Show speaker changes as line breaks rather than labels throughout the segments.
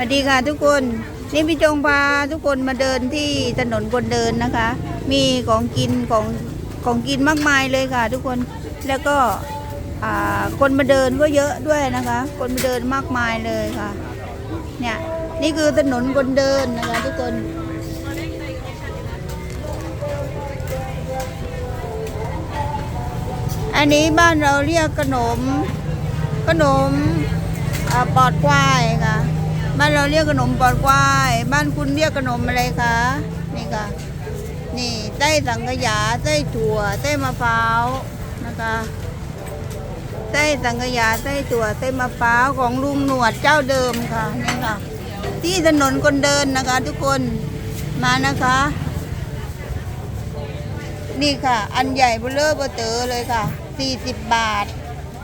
สวัสดีค่ะทุกคนนี่พี่จงพาทุกคนมาเดินที่ถนนคนเดินนะคะ มีของกินของของกินมากมายเลยค่ะ ทุกคนแล้วก็คนมาเดินก็เยอะด้วยนะคะ คนมาเดินมากมายเลยค่ะเนี่ยนี่คือถนนคนเดินนะคะ ทุกคนอันนี้บ้านเราเรียกขนมขนมปอดควายค่ะ บ้านเราเรียกขนมปอดควาย บ้านคุณเรียกขนมอะไรคะ นี่ค่ะ นี่ไส้สังขยาไส้ถั่วไส้มะพร้าวนะคะไส้สังขยาไส้ถั่วไส้มะพร้าวของลุงหนวดเจ้าเดิมค่ะนี่ค่ะ ที่ถนนคนเดินนะคะ ทุกคนมานะคะ นี่ค่ะ อันใหญ่เบลเลอร์เบอร์เตอร์เลยค่ะ 40 บาท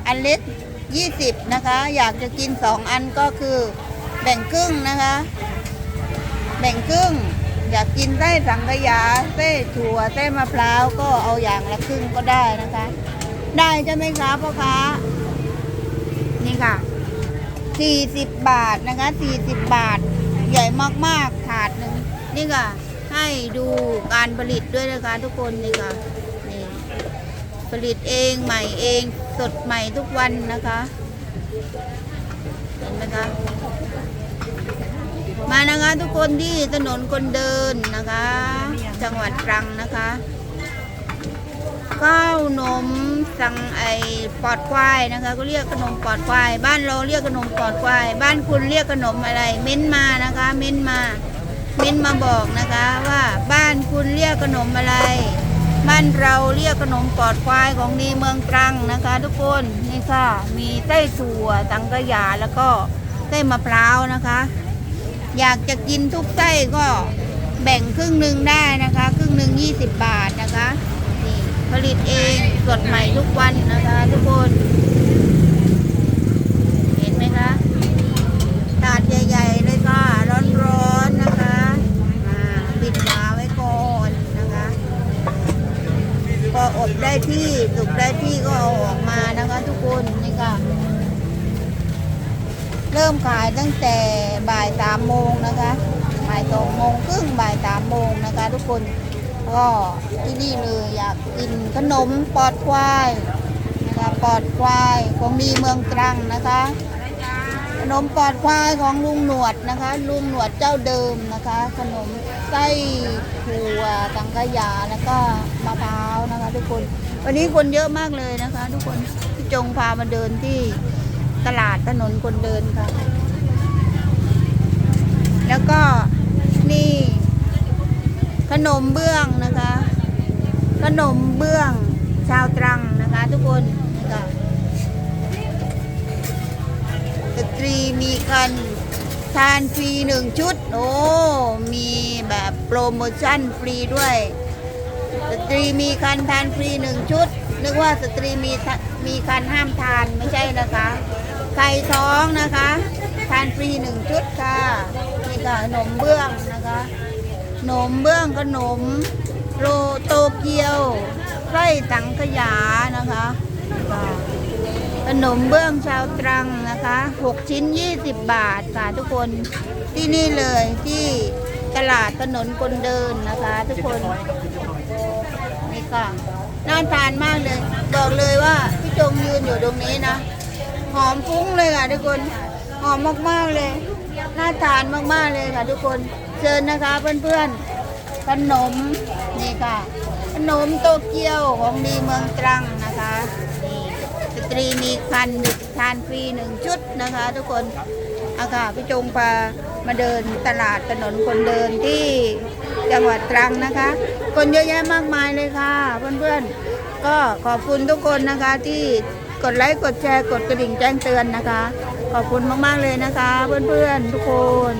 อันเล็ก 20 นะคะ อยากจะกิน 2 อันก็คือ แบ่งครึ่งนะคะ แบ่งครึ่ง อยากกินไส้สังขยาไส้ถั่วไส้มะพร้าวก็เอาอย่างละครึ่งก็ได้นะคะ ได้ใช่ไหมคะพ่อค้านี่ค่ะ40บาทนะคะ40บาท ใหญ่มากๆถาดหนึ่งนี่ค่ะ ให้ดูการผลิตด้วยนะคะทุกคนนี่ค่ะนี่ผลิตเองใหม่เองสดใหม่ทุกวันนะคะ ห็นไหมคะ มานะคะทุกคนที่ถนนคนเดินนะคะ จังหวัดตรังนะคะข้าวนมสังไอปอดควายนะคะ ก็เรียกขนมปอดควาย บ้านเราเรียกขนมปอดควาย บ้านคุณเรียกขนมอะไร เม้นมานะคะ เม้นมา เม้นมาบอกนะคะว่าบ้านคุณเรียกขนมอะไร บ้านเราเรียกขนมปอดควายของดีเมืองตรังนะคะ ทุกคนนี่ค่ะมีไส้ถั่วตังกะยาแล้วก็ไส้มะพร้าวนะคะ อยากจะกินทุกไส้ก็แบ่งครึ่งหนึ่งได้นะคะ ครึ่งหนึ่งยี่สิบบาทนะคะนี่ผลิตเองสดใหม่ทุกวันนะคะ ทุกคน เห็นไหมคะถาดใหญ่ๆเลยค่ะ ร้อนๆนะคะอ่าปิดฝาไว้ก่อนนะคะ พออบได้ที่สุกได้ที่ก็เอาออกมา นะคะทุกคนนี่ค่ะ เริ่มขายตั้งแต่บ่ายสามโมงนะคะบ่ายสองโมงครึ่งบ่ายสามโมงนะคะ ทุกคนก็ที่นี่เลยอยากกินขนมปอดควายนะคะปอดควายของดีเมืองตรังนะคะขนมปอดควายของลุงหนวดนะคะ ลุงหนวดเจ้าเดิมนะคะ ขนมไส้ถั่วสังขยาแล้วก็มะพร้าวนะคะ ทุกคน วันนี้คนเยอะมากเลยนะคะ ทุกคน จงพามาเดินที่ตลาดถนนคนเดินค่ะ แล้วก็นี่ ขนมเบื้องนะคะ ขนมเบื้องชาวตรังนะคะ ทุกคนนี่ค่ะสตรีมีกันทานฟรีหนึ่งชุด โอ้ มีแบบโปรโมชั่นฟรีด้วย สตรีมีคันทานฟรีหนึ่งชุด นึกว่าสตรีมีมีคันห้ามทานไม่ใช่นะคะไข่ท้องนะคะ ทานฟรีหนึ่งชุดค่ะนี่ค่ะขนมเบื้องนะคะขนมเบื้องขนมโรโตเกียวไส้สังขยานะคะขนมเบื้องชาวตรังนะคะ 6 ชิ้น 20 บาทค่ะทุกคนที่นี่เลยที่ตลาดถนนคนเดินนะคะ ทุกคน ค่ะน่าทานมากเลย บอกเลยว่าพี่จงยืนอยู่ตรงนี้นะหอมฟุ้งเลยค่ะทุกคนหอมมากๆเลยน่าทานมากๆเลยค่ะทุกคนเชิญนะคะเพื่อนๆขนมนี่ค่ะ ขนมโตเกียวของดีเมืองตรังนะคะนี่สตรีมีคันทานฟรีหนึ่งชุดนะคะ ทุกคนอาค่ะพี่จงพามาเดินตลาดถนนคนเดินที่ จังหวัดตรังนะคะ คนเยอะแยะมากมายเลยค่ะ เพื่อนๆ ก็ขอบคุณทุกคนนะคะที่กดไลค์กดแชร์กดกระดิ่งแจ้งเตือนนะคะ ขอบคุณมากๆเลยนะคะ เพื่อนๆทุกคน